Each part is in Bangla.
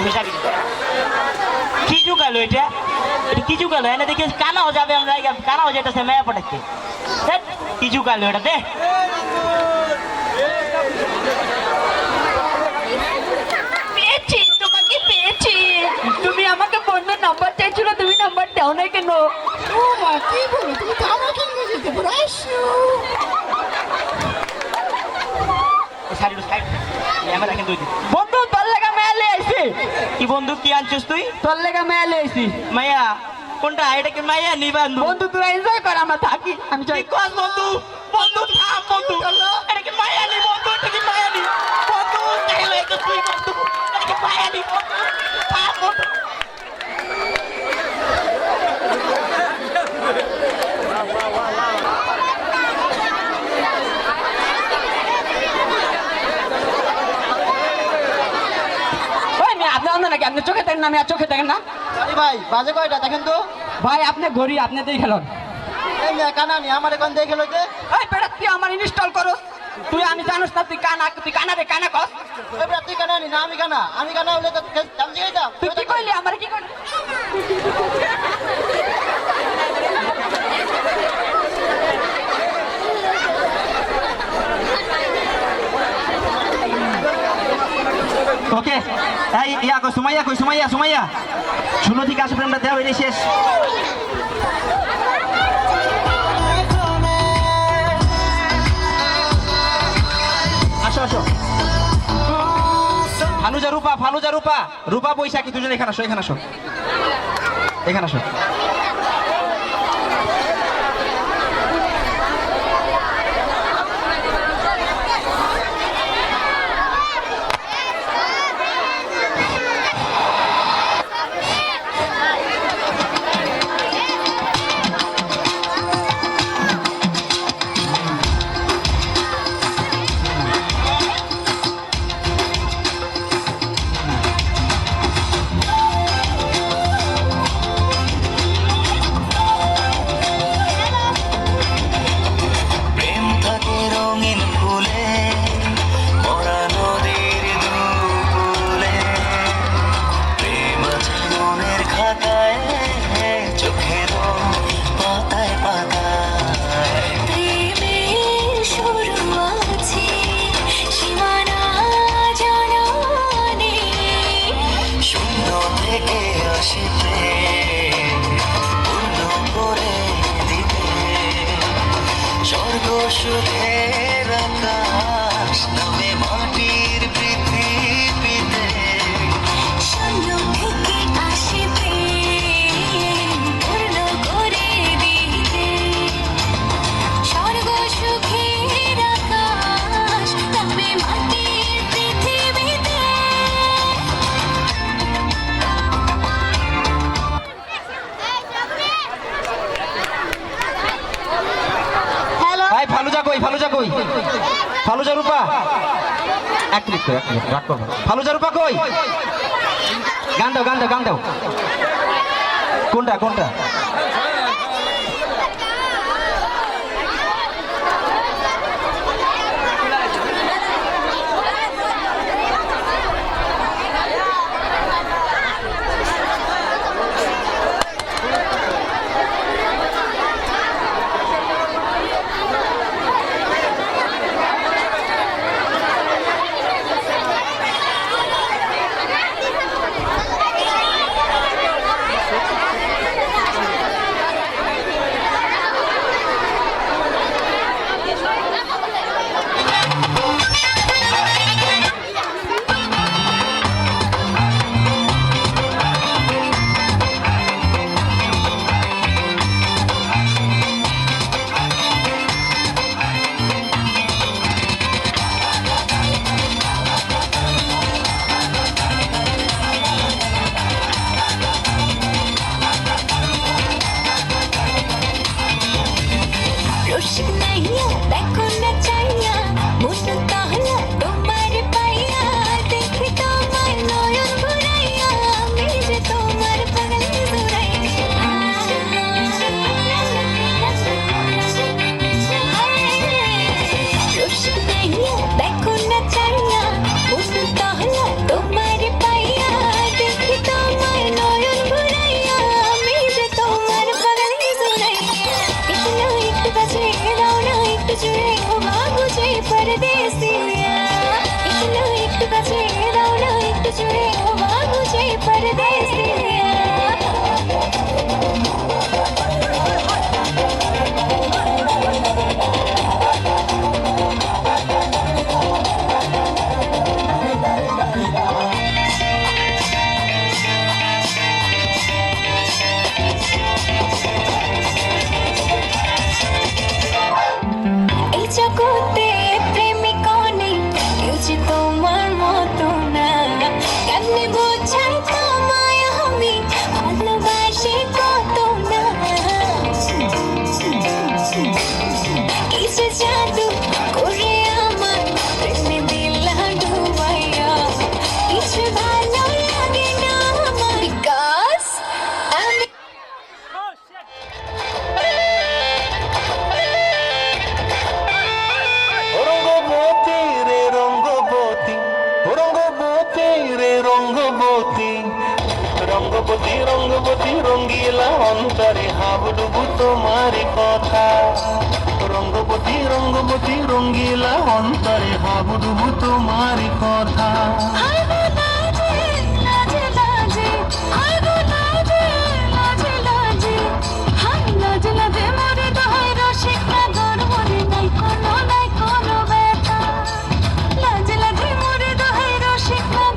না। কি চুকালো এটা? এটা কি চুকালো এনে দেখি কানাও যাবে আমরা কানাও যেতেছে মেয়া পটাচ্ছে কি চুকালো এটা? দে। পেয়েছি তোমাকে পেয়েছি। তুমি আমাকে বন্ধুর নাম্বার চাইছিল তুমি নাম্বার দাও না কেন? ও মা কি বলো? তুমি তো আমাকে নিয়ে যেতে পারো আসো সাইড ক্যামেরা কিন্তু বন্ধু তোর লেগা মেয়ালে আইছি কি বন্ধু কি আনছিস তুই? তোর লেগে মায়া লেছি মায়া? কোনটা? এটা কি মায়া নি বন্ধু? বন্ধু তুই এনজয় কর আমরা থাকি। আমি চাই কি কস বন্ধু? বন্ধু থাক বন্ধু। এটা কি মায়া নি বন্ধু? এটা কি মায়া নি? বন্ধু চাইলে তো তুই বন্ধু? এটা কি মায়া নি বন্ধু থাম বন্ধু ওই মেয়ে আপনি অন্য নাকি আপনি চোখে দেখেন না? আমি আর চোখে দেখেন না। ভাই বাজে কয়টা? দেখেন তো। ভাই আপনি ঘড়ি আপনি দিয়ে খেলুন এই মেয়ে কানা নি আমার এখন দেখে লইতে ওই বেটা তুই আমার ইনস্টল করো তুই আমি জানোস না তুই কানা তুই কানা রে কানা কস। এবার তুই কানা নি না আমি কানা। আমি কানা হলে তো দাম দিয়ে দাম তুই কি কইলি? আমার কি কইলি? ওকে। এই ইয়া কই, সুমাইয়া কই, সুমাইয়া সুমাইয়া। ষোলো থেকে আসে প্রেমটা দেওয়া হইলে শেষ। আসো আসো। ফালুজা, রূপা ফালুজা, রূপা। রূপা, বৈশাখী, দুজন এখানে আসো এখানে আসো। এখানে আসো। স্বর্গ সুখের আকাশ নামে মাটির কই? ফালুজা রূপা। এক মিনিট এক মিনিট, রাগ করব ফালুজা রূপা কই? গান দাও গান দাও গান দাও। কোনটা কোনটা? आशिक नहीं होता कोई should be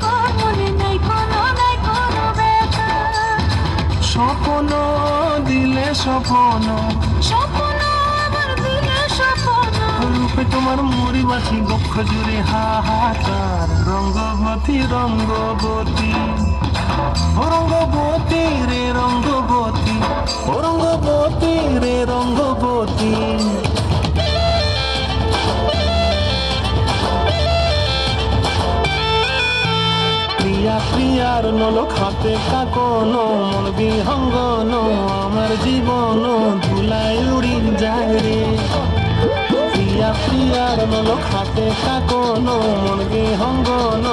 নগর মরে নাই কোনো নাই কোনো ব্যথা স্বপ্ন দিলে স্বপ্ন রূপে তোমার মরিবাসী বক্ষ জুড়ে হাহাকার, রঙ্গবতী রঙ্গবতী। রঙ্গবতী রে রঙ্গবতী রঙ্গবতী রে রঙ্গবতী। প্রিয়া প্রিয়ার নলক হাতে কাকনো, মন বিহঙ্গন, আমার জীবন ধুলাই উড়ি যায় রে। প্রিয়া প্রিয়ার নলক হাতে কাকনো মন বিহঙ্গন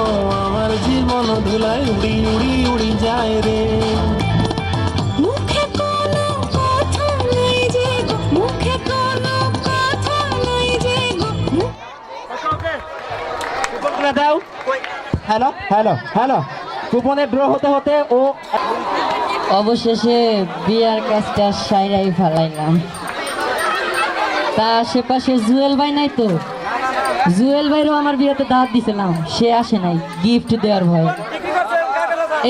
আমার জীবন ধুলাই উড়ি উড়ি উড়ি যায় রে। গো গো দাও। Hello hello hello. কুপনের ড্র হতে হতে ও অবশেষে বিয়ার কাজটা সাইরাই ফেলাইলাম। তা আশেপাশে জুয়েল ভাই নাই তো? জুয়েল ভাইরও আমার বিয়েতে দাঁত দিছিলাম, সে আসে নাই গিফট দেওয়ার ভয়।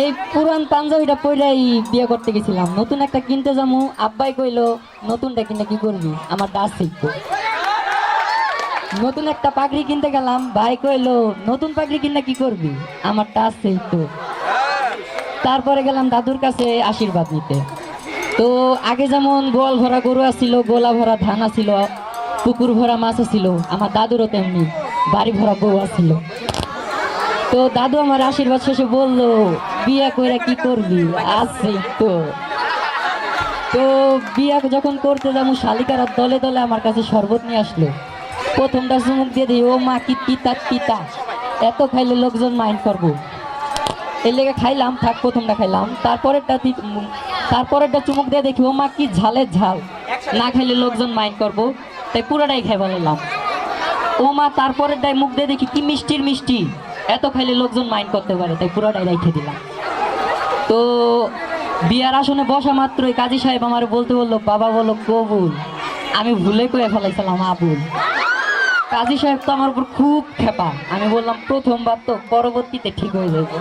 এই পুরান পাঞ্জাবিটা পরেই বিয়ে করতে গেছিলাম, নতুন একটা কিনতে যাব আব্বাই কইলো, নতুনটা কিনে কি করবি? আমার ডাস শিখব। নতুন একটা পাগড়ি কিনতে গেলাম, ভাই কইলো, নতুন পাগড়ি কিনে কি করবি? আমার টাচ শিখতো তারপরে গেলাম দাদুর কাছে আশীর্বাদ নিতে। তো আগে যেমন গোয়াল ভরা গরু আসছিল গোলা ভরা ধান আসছিল পুকুর ভরা মাছ আসছিল আমার দাদুরও তেমনি বাড়ি ভরা বউ আসছিল তো দাদু আমার আশীর্বাদ শেষে বলল, বিয়া কইরা কি করবি? আছে তো। তো বিয়া যখন করতে যাব, শালিকারা দলে দলে আমার কাছে শরবত নিয়ে আসলো। প্রথমটা চুমুক দিয়ে দিই, ও মা, কি তিতা তিতা। এত খাইলে লোকজন মাইন্ড করব। এর লেগে খাইলাম, থাক, প্রথমটা খাইলাম। তারপরেরটা উম, তারপরেরটা চুমুক দিয়ে দেখি ও মা কি ঝালের ঝাল। না খাইলে লোকজন মাইন্ড করব। তাই পুরোটাই খাই বললাম ও মা তারপরেরটাই মুখ দিয়ে দেখি কি মিষ্টির মিষ্টি। এত খাইলে লোকজন মাইন্ড করতে পারে তাই পুরোটাই রেখে দিলাম। তো বিয়ার আসনে বসা মাত্রই কাজী সাহেব আমার বলতে বলল বাবা বলো কবুল? আমি ভুলে করে ফেলাইছিলাম আবুল। কাজী সাহেব তো আমার উপর খুব খেপা আমি বললাম প্রথমবার তো পরবর্তীতে ঠিক হয়ে যাবে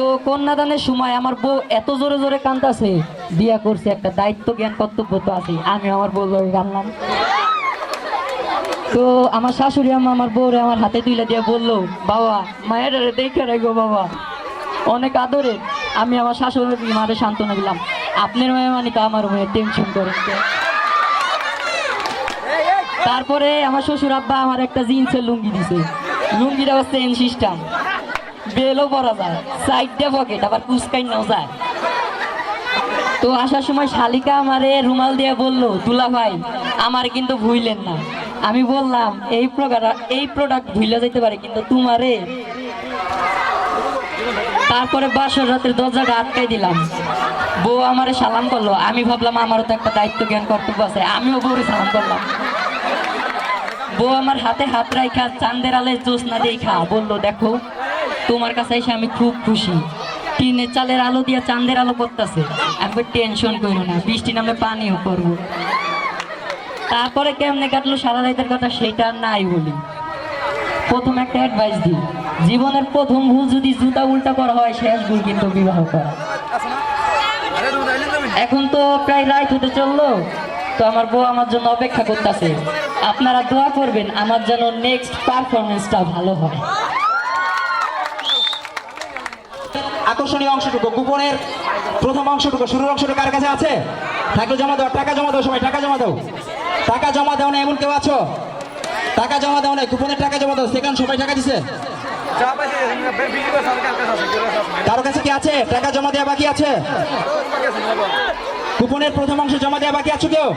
তো কন্যাদানের সময় আমার বউ এত জোরে জোরে কান্দাছে, বিয়া করছে, একটা দায়িত্ব জ্ঞান কর্তব্য তো আছে আমি আমার বউ লগে কানলাম তো আমার শাশুড়ি আম্মা আমার বউরে আমার হাতে তুলে দিয়ে বলল, বাবা মায়ের দেখে রাখো বাবা। অনেক আদরে আমি আমার শাশুড়ি মারে সান্ত্বনা দিলাম। আপনার মেয়ে মানে তো আমার মেয়ে টেনশন করেন তো। তারপরে আমার শ্বশুর আব্বা আমার একটা জিন্সের লুঙ্গি দিছে। লুঙ্গিটা হচ্ছে এন সিস্টেম বেলও পরা যায় সাইডটা পকেট আবার কুচকাই নাও যায়। তো আসার সময় শালিকা আমারে রুমাল দিয়ে বলল, দুলা ভাই, আমার কিন্তু ভুইলেন না। আমি বললাম, এই প্রোডাক্ট এই প্রোডাক্ট ভুইলে যেতে পারে, কিন্তু তোমারে তারপরে বাসর রাতের দরজাটা আটকাই দিলাম। বউ আমারে সালাম করল। আমি ভাবলাম, আমারও তো একটা দায়িত্ব, জ্ঞান, কর্তব্য আছে। আমিও বউরে সালাম করলাম। বউ আমার হাতে হাত রাইখা চান্দের আলে জ্যোৎস্না দেখা বলল, দেখো তোমার কাছে এসে আমি খুব খুশি। টিনের চালের আলো দিয়ে চাঁদের আলো করতেছে একবার টেনশন করো না, বৃষ্টি নামে পানিও করব তারপরে কেমনে কাটলো সারা রাতের কথা সেটা নাই বলি। প্রথম একটা অ্যাডভাইস দিই, জীবনের প্রথম ভুল যদি জুতা উল্টা করা হয়, শেষ ভুল কিন্তু বিবাহ করা। এখন তো প্রায় রাত হতে চলল, তো আমার বউ আমার জন্য অপেক্ষা করতেছে। আপনারা দোয়া করবেন, আমার যেন নেক্সট পারফরমেন্সটা ভালো হয়। আকর্ষণীয় অংশটুকু কুপনের প্রথম অংশটুকু, শুরুর অংশটুকু কার কাছে আছে? থাকলে জমা দাও, টাকা জমা দাও সবাই টাকা জমা দাও। টাকা জমা দাও না, এমন কেউ আছো? টাকা জমা দাও না কুপনের টাকা জমা দাও, সেখানে সবাই টাকা দিছে। কারও কাছে কি আছে? টাকা জমা দেওয়া বাকি আছে? কুপনের প্রথম অংশ জমা দেওয়া বাকি আছো কেউ?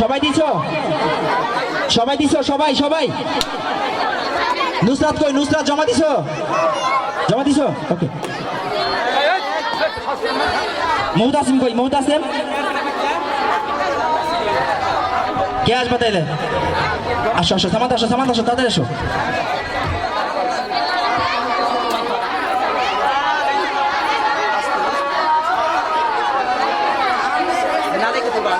সবাই দিছো? সবাই দিছো? সবাই সবাই? নুসরাত কই? নুসরাত জমা দিছো? জমা দিছো? ওকে মহুতাসিম কই? মহুতাসিম কে আসবে তাইলে? আসো আসো সামাদ আসো সামাদ আসো তাদের এসো আমার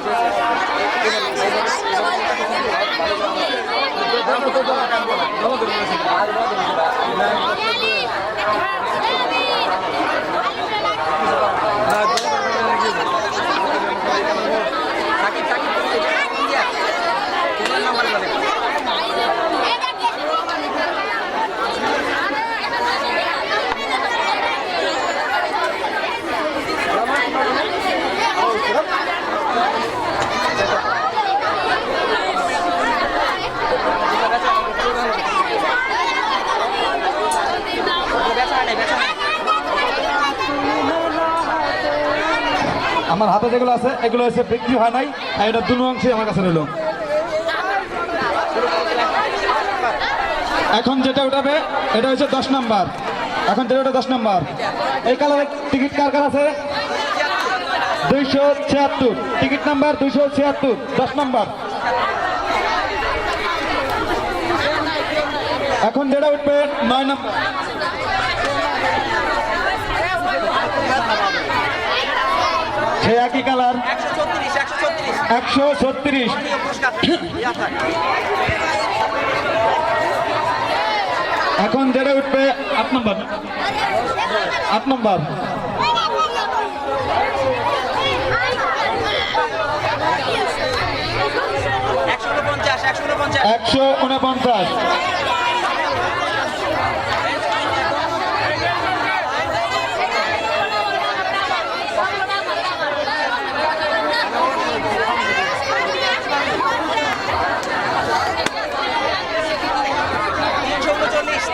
হাতে যেগুলো আছে, এগুলো হচ্ছে বিক্রি হয় নাই, আর এটা দুনো অংশে আমার কাছে রইল। এখন যেটা উঠাবে, এটা হচ্ছে দশ নাম্বার। এখন যেটা ওটা দশ নাম্বার। এই কালারের টিকিট কার কার আছে? দুইশো ছিয়াত্তর। টিকিট নাম্বার দুইশো ছিয়াত্তর, দশ নাম্বার। এখন যেটা উঠবে, নয় নাম্বার। সে একই কালার। একশো ছত্রিশ এখন যেটা উঠবে আট নম্বর। আট নম্বর। একশো উনপঞ্চাশ।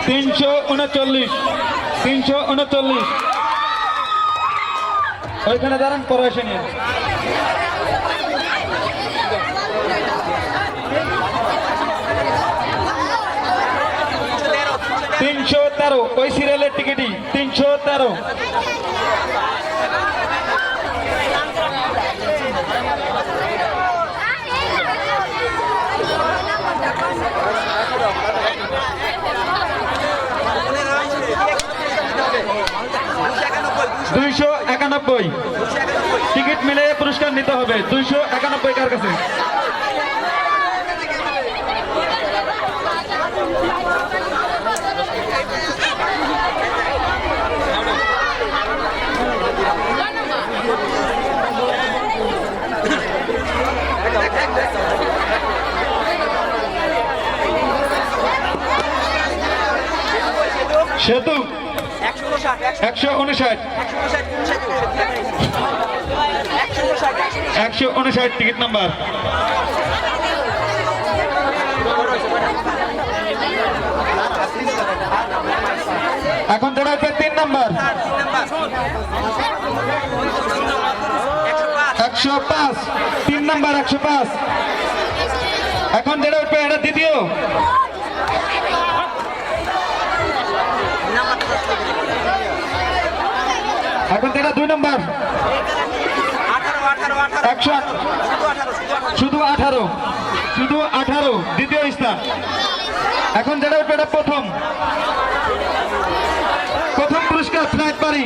তিনশো উনচল্লিশ। তিনশো উনচল্লিশ। ওইখানে দাঁড়ান, পরে এসে নিয়ে তিনশো তেরো, ওই সিরিয়ালের টিকিটই তিনশো তেরো। দুইশো একানব্বই। টিকিট মিলে পুরস্কার নিতে হবে। দুইশো একানব্বই কার কাছে? সেতু। একশো উনষাট একশো উনষাট টিকিট নাম্বার। এখন যেটা হচ্ছে তিন নাম্বার। একশো পাঁচ। তিন নাম্বার একশো পাঁচ। এখন যেটা উঠবে এটা দ্বিতীয়। এখন যেটা দুই নম্বর। একশো শুধু আঠারো। শুধু আঠারো। দ্বিতীয় স্থান। এখন যেটা উঠবে এটা প্রথম। প্রথম পুরস্কার, ফ্লাইট পারি।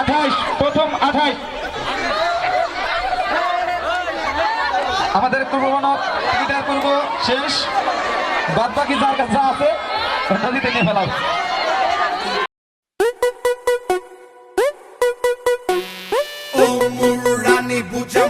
আঠাইশ। প্রথম আঠাইশ। আমাদের পূর্বমানক পূর্ব শেষ। বাদ বাকি যার কাছে আছে নদীতে নিয়ে ফেলা বুঝা